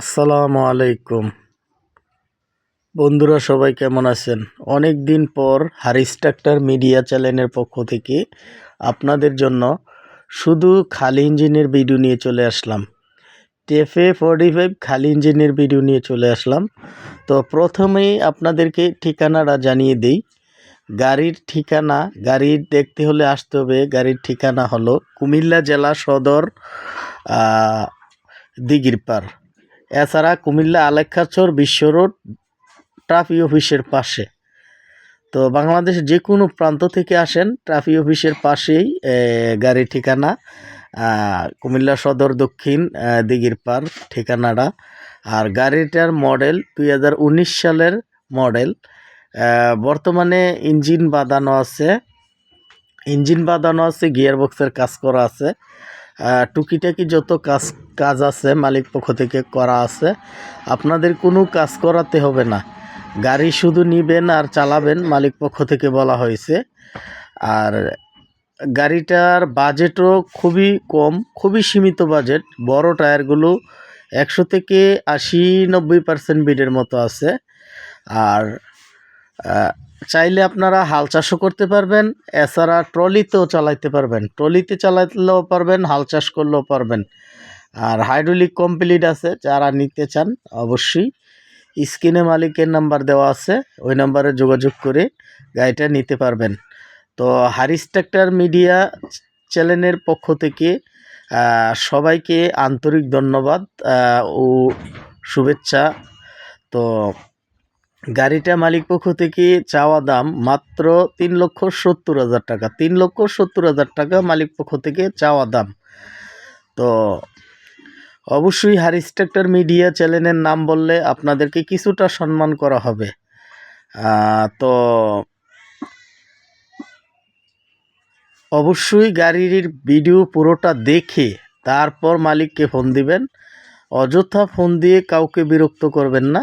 আসসালামু আলাইকুম। বন্ধুরা সবাই কেমন আছেন? অনেক দিন পর হারিস ট্রাক্টর মিডিয়া চ্যানেলের পক্ষ থেকে আপনাদের জন্য শুধু খালি ইঞ্জিনের ভিডিও নিয়ে চলে আসলাম। টেফে ফোর্টি ফাইভ খালি ইঞ্জিনের ভিডিও নিয়ে চলে আসলাম। তো প্রথমেই আপনাদেরকে ঠিকানাটা জানিয়ে দিই। গাড়ির ঠিকানা গাড়ি দেখতে হলে আসতে হবে। গাড়ির ঠিকানা হলো কুমিল্লা জেলা সদর আহ, দিঘিরপাড় এছাড়া কুমিল্লা আলেখাচর বিশ্ব রোড ট্রাফিক অফিসের পাশে। তো বাংলাদেশের যে কোনো প্রান্ত থেকে আসেন ট্রাফি অফিসের পাশেই গাড়ির ঠিকানা কুমিল্লা সদর দক্ষিণ দিঘির পার ঠিকানাটা। আর গাড়িটার মডেল দুই হাজার উনিশ সালের মডেল। বর্তমানে ইঞ্জিন বাঁধানো আছে। ইঞ্জিন বাঁধানো আছে গিয়ার বক্সের কাজ করা আছে। টুকিটাকি যত কাজ কাজ আছে, মালিক পক্ষ থেকে করা আছে, আপনাদের কোনো কাজ করাতে হবে না। গাড়ি শুধু নিবেন আর চালাবেন, মালিক পক্ষ থেকে বলা হয়েছে। আর গাড়িটার বাজেটও খুবই কম, খুবই সীমিত বাজেট। বড় টায়ারগুলো একশো থেকে আশি নব্বই পার্সেন্ট বিডের মতো আছে। আর চাইলে আপনারা হাল চাষও করতে পারবেন, এছাড়া ট্রলিতেও চালাইতে পারবেন। ট্রলিতে চালাইলেও পারবেন, হাল চাষ করলেও পারবেন। আর হাইড্রোলিক কমপ্লিট আছে, যারা নিতে চান অবশ্যই স্ক্রিনে মালিকের নাম্বার দেওয়া আছে, ওই নাম্বারে যোগাযোগ করে গাড়িটা নিতে পারবেন। তো হারিস ট্রাক্টর মিডিয়া চ্যানেলের পক্ষ থেকে সবাইকে আন্তরিক ধন্যবাদ ও শুভেচ্ছা। তো গাড়িটা মালিক পক্ষ থেকে চাওয়া দাম মাত্র তিন লক্ষ সত্তর হাজার টাকা। তিন লক্ষ সত্তর হাজার টাকা মালিক পক্ষ থেকে চাওয়া দাম। তো অবশ্যই হারিস ট্রাক্টর মিডিয়া চ্যানেলের নাম বললে আপনাদেরকে কিছুটা সম্মান করা হবে। তো অবশ্যই গাড়ির ভিডিও পুরোটা দেখে তারপর মালিককে ফোন দিবেন। অযথা ফোন দিয়ে কাউকে বিরক্ত করবেন না।